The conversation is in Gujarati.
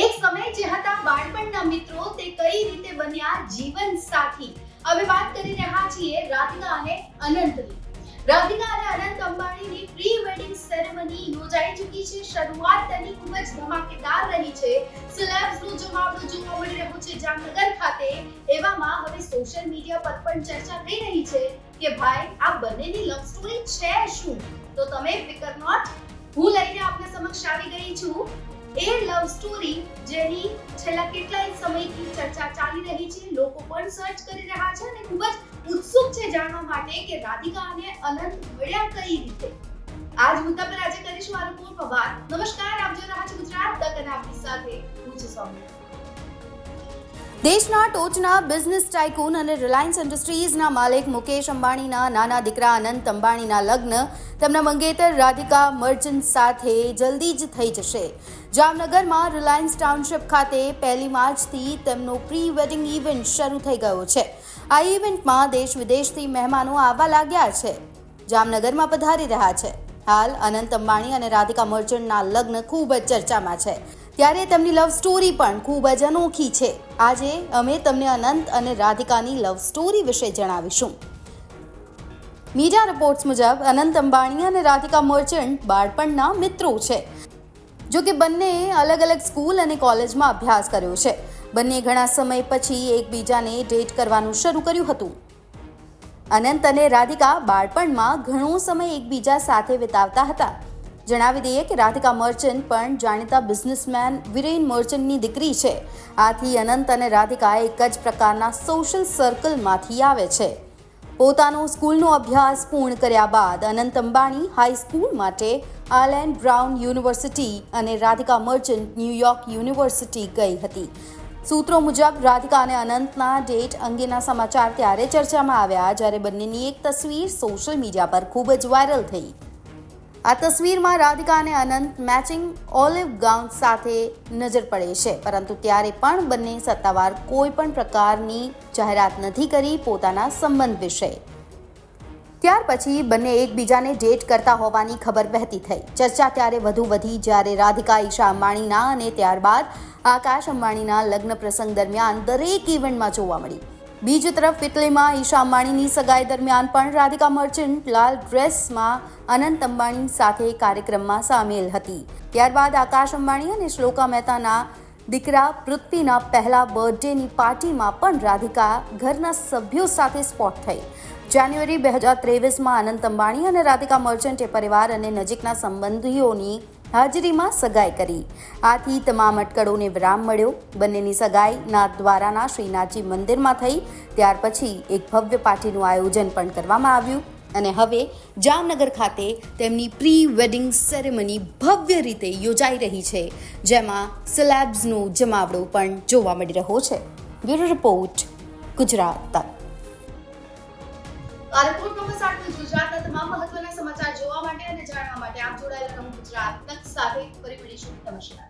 એક સમય જે હતા બાળપણના મિત્રો, તે કઈ રીતે બન્યા જીવન સાથી? હવે વાત કરી રહ્યા છીએ રાધિકા અને અનંતની. રાધિકા અને અનંત અંબાણીની પ્રી વેડિંગ સેરેમની યોજાઈ ચૂકી છે. શરૂઆત તેની ખૂબ જ ધમાકેદાર રહી છે. સેલેબ્સનો જમાવડું જોવા મળી રહ્યું છે જામનગર ખાતે. એવામાં હવે સોશિયલ મીડિયા પર પણ ચર્ચા થઈ રહી છે કે ભાઈ, આ બંનેની લવ સ્ટોરી છે શું? તો તમે ફિકર નોટ, હું લઈને આપના સમક્ષ આવી ગઈ છું. એ લવ સ્ટોરી જેની છેલ્લા કેટલાય સમયથી ચર્ચા ચાલી રહી છે. લોકો પણ સર્ચ કરી રહ્યા છે અને ખૂબ જ ઉત્સુક છે જાણવા માટે કે રાધિકા અને અનંત મળ્યા કઈ રીતે? આજ મુદ્દા પર આજે કરીશું આ રિપોર્ટ વાત નમસ્કાર દેશના ટોચના બિઝનેસ ટાઇકૂન અને રિલાયન્સ ઇન્ડસ્ટ્રીઝના માલિક મુકેશ અંબાણીના નાના દીકરા અનંત અંબાણીના લગ્ન તેમના મંગેતર રાધિકા મર્ચન્ટ સાથે જલ્દી જ થઈ જશે. જામનગરમાં રિલાયન્સ ટાઉનશિપ ખાતે પહેલી માર્ચથી તેમનો પ્રી વેડિંગ ઇવેન્ટ શરૂ થઈ ગયો છે. આ ઇવેન્ટમાં દેશ વિદેશથી મહેમાનો આવવા લાગ્યા છે. જામનગરમાં પધારી રહ્યા છે. હાલ અનંત અંબાણી અને રાધિકા મર્ચન્ટના લગ્ન ખૂબ જ ચર્ચામાં છે. ત્યારે તેમની લવ સ્ટોરી પણ ખૂબ જ અનોખી છે. આજે અમે તમને અનંત અને રાધિકાની લવ સ્ટોરી વિશે જણાવીશું. મીડિયા રિપોર્ટ્સ મુજબ, અનંત અંબાણી અને રાધિકા મર્ચન્ટ બાળપણના મિત્રો છે. જો કે બંનેએ અલગ અલગ સ્કૂલ અને કોલેજમાં અભ્યાસ કર્યો છે. બંને ઘણા સમય પછી એકબીજાને ડેટ કરવાનું શરૂ કર્યું હતું. અનંત અને રાધિકા બાળપણમાં ઘણો સમય એકબીજા સાથે વિતાવતા હતા. જણાવી દઈએ કે રાધિકા મર્ચન્ટ પણ જાણીતા બિઝનેસમેન વિરેન મર્ચન્ટની દીકરી છે. આથી અનંત અને રાધિકા એક જ પ્રકારના સોશિયલ સર્કલમાંથી આવે છે. પોતાનો સ્કૂલનો અભ્યાસ પૂર્ણ કર્યા બાદ અનંત અંબાણી હાઈસ્કૂલ માટે આલેન્ડ બ્રાઉન યુનિવર્સિટી અને રાધિકા મર્ચન્ટ ન્યૂયોર્ક યુનિવર્સિટી ગઈ હતી. સૂત્રો મુજબ, રાધિકા અને અનંતના ડેટ અંગેના સમાચાર ત્યારે ચર્ચામાં આવ્યા, જ્યારે બંનેની એક તસવીર સોશિયલ મીડિયા પર ખૂબ જ વાયરલ થઈ. આ તસવીરમાં રાધિકા અને અનંત મેચિંગ ઓલિવ ગાઉન સાથે નજર પડે છે. પરંતુ ત્યારે પણ બંને સત્તાવાર કોઈ પણ પ્રકારની જાહેરાત નથી કરી પોતાના સંબંધ વિશે. ત્યાર પછી બંને એકબીજાને ડેટ કરતા હોવાની ખબર વહેતી થઈ. ચર્ચા ત્યારે વધુ વધી જ્યારે રાધિકા, ઈશા અંબાણીના અને ત્યારબાદ આકાશ અંબાણીના લગ્ન પ્રસંગ દરમિયાન દરેક ઇવેન્ટમાં જોવા મળી. બીજી તરફ ઇટલીમાં ઈશા અંબાણીની સગાઈ દરમિયાન પણ રાધિકા મર્ચન્ટ લાલ ડ્રેસમાં અનંત અંબાણી સાથે કાર્યક્રમમાં સામેલ હતી. ત્યારબાદ આકાશ અંબાણી અને શ્લોકા મહેતાના દીકરા પૃથ્વીના પહેલા બર્થડેની પાર્ટીમાં પણ રાધિકા ઘરના સભ્યો સાથે સ્પોટ થઈ. જાન્યુઆરી બે હજાર ત્રેવીસમાં અનંત અંબાણી અને રાધિકા મર્ચન્ટે પરિવાર અને નજીકના સંબંધીઓની હાજરીમાં સગાઈ કરી. આથી તમામ અટકળોને વિરામ મળ્યો. બંનેની સગાઈ નાથ દ્વારાના શ્રીનાથજી મંદિરમાં થઈ. ત્યાર પછી એક ભવ્ય પાર્ટીનું આયોજન પણ કરવામાં આવ્યું. અને હવે જામનગર ખાતે તેમની પ્રી વેડિંગ સેરેમની ભવ્ય રીતે યોજાઈ રહી છે, જેમાં સેલેબ્સનો જમાવડો પણ જોવા મળી રહ્યો છે. Bureau report, Gujarat. તક આ રિપોર્ટનો બસ આટલું જ. ગુજરાતના તમામ મહત્વના સમાચાર જોવા માટે અને જાણવા માટે આપ જોડાયેલા રહો ગુજરાત તક સાથે ફરી મળીશું. નમસ્કાર.